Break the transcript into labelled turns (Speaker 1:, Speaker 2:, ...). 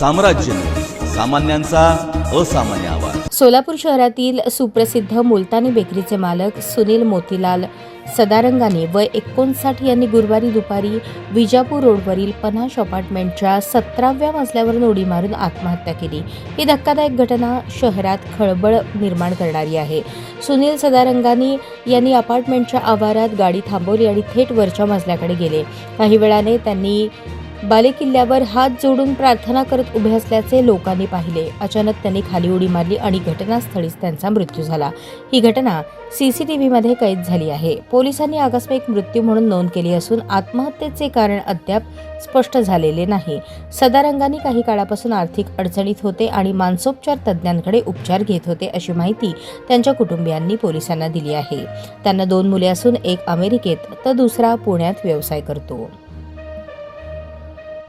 Speaker 1: साम्राज्य सामान्यांचा असामान्य आवाज.
Speaker 2: सोलापूर शहरातील सुप्रसिद्ध मुलतानी बेकरीचे मालक सुनील मोतीलाल सदारंगाने वय एकोणसाठ यांनी गुरुवारी दुपारी विजापूर रोडवरील पन्हाश अपार्टमेंटच्या सतराव्या मजल्यावरून उडी मारून आत्महत्या केली. ही धक्कादायक घटना शहरात खळबळ निर्माण करणारी आहे. सुनील सदारंगानी यांनी अपार्टमेंटच्या आवारात गाडी थांबवली आणि थेट वरच्या मजल्याकडे गेले. काही वेळाने त्यांनी बालेकिल्ल्यावर हात जोडून प्रार्थना करत उभे असल्याचे लोकांनी पाहिले. अचानक त्यांनी खाली उडी मारली आणि घटनास्थळीच त्यांचा मृत्यू झाला. ही घटना सीसीटीव्हीमध्ये कैद झाली आहे. पोलिसांनी आकस्मिक मृत्यू म्हणून नोंद केली असून आत्महत्येचे कारण अद्याप स्पष्ट झालेले नाही. सदारंगांनी काही काळापासून आर्थिक अडचणीत होते आणि मानसोपचार तज्ज्ञांकडे उपचार घेत होते अशी माहिती त्यांच्या कुटुंबियांनी पोलिसांना दिली आहे. त्यांना दोन मुले असून एक अमेरिकेत तर दुसरा पुण्यात व्यवसाय करतो.